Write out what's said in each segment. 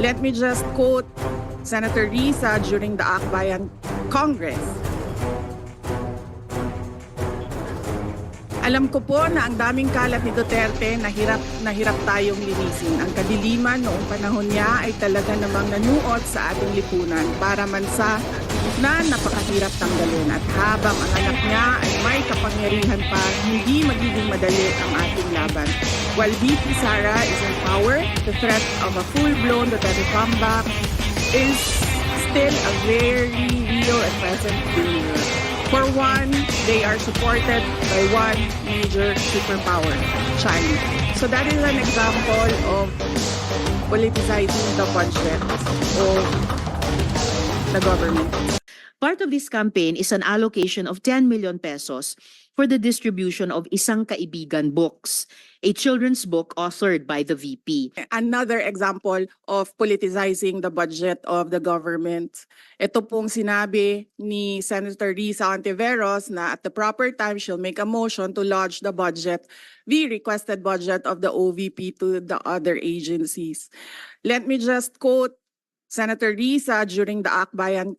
Let me just quote Senator Risa during the Akbayan Congress. Alam ko po na ang daming kalat ni Duterte na hirap na hirap tayong linisin. Ang kadiliman noong panahon niya ay talaga namang nanuot sa ating lipunan para man sa na napakahirap tanggalin. At habang ang anak niya ay may kapangyarihan pa, hindi magiging madali ang ating laban. While VP Sara is in power, the threat of a full-blown Duterte comeback is still a very real and present danger. For one, they are supported by one major superpower, China. So that is an example of politicizing the budget of the government. Part of this campaign is an allocation of 10 million pesos for the distribution of Isang Kaibigan books, a children's book authored by the VP. Another example of politicizing the budget of the government. Ito pong sinabi ni Senator Risa Ontiveros na at the proper time she'll make a motion to lodge the budget, the requested budget of the OVP to the other agencies. Let me just quote Senator Risa during the Akbayan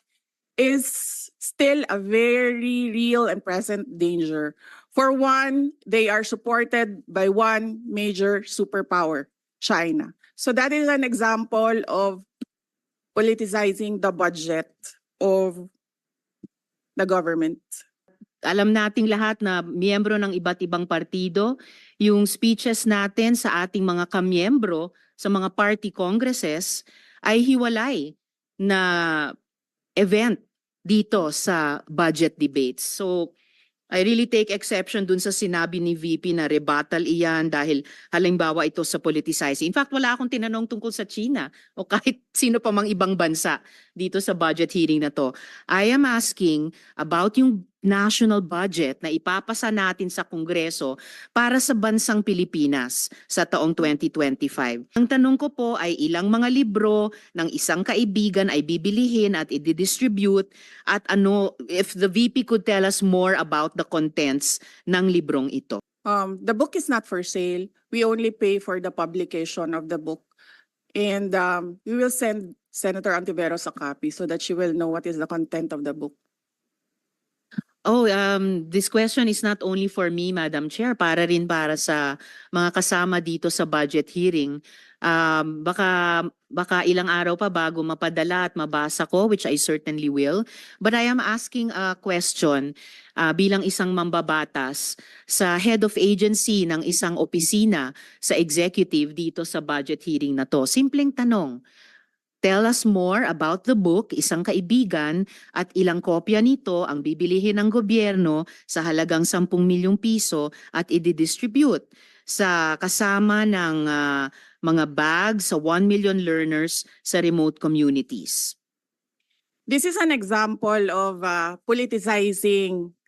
is still a very real and present danger. For one, they are supported by one major superpower, China. So that is an example of politicizing the budget of the government. Alam nating lahat na miyembro ng iba't ibang partido, yung speeches natin sa ating mga kamiyembro sa mga party congresses ay hiwalay na event dito sa budget debates. So I really take exception dun sa sinabi ni VP na rebuttal iyan dahil halimbawa ito sa politicizing. In fact, wala akong tinanong tungkol sa China o kahit sino pa mang ibang bansa dito sa budget hearing na to. I am asking about yung national budget na ipapasa natin sa Kongreso para sa bansang Pilipinas sa taong 2025. Ang tanong ko po ay ilang mga libro ng isang kaibigan ay bibilihin at i-distribute at ano if the VP could tell us more about the contents ng librong ito. Um, the book is not for sale. We only pay for the publication of the book. And um, we will send Senator Antiveros a copy so that she will know what is the content of the book. Oh, um, this question is not only for me, Madam Chair, para rin para sa mga kasama dito sa budget hearing. Um, baka, baka ilang araw pa bago mapadala at mabasa ko, which I certainly will. But I am asking a question uh, bilang isang mambabatas sa head of agency ng isang opisina sa executive dito sa budget hearing na to. Simpleng tanong. Tell us more about the book, Isang Kaibigan, at ilang kopya nito ang bibilihin ng gobyerno sa halagang 10 milyong piso at i-distribute sa kasama ng ah, mga bags sa 1 million learners sa remote communities. This is an example of uh, politicizing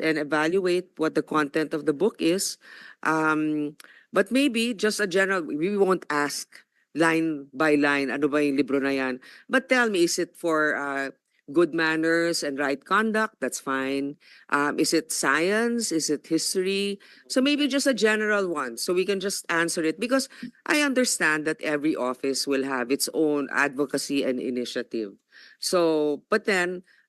and evaluate what the content of the book is. Um, but maybe just a general, we won't ask line by line, ano ba yung libro na yan. But tell me, is it for uh, good manners and right conduct? That's fine. Um, is it science? Is it history? So maybe just a general one, so we can just answer it. Because I understand that every office will have its own advocacy and initiative. So, but then,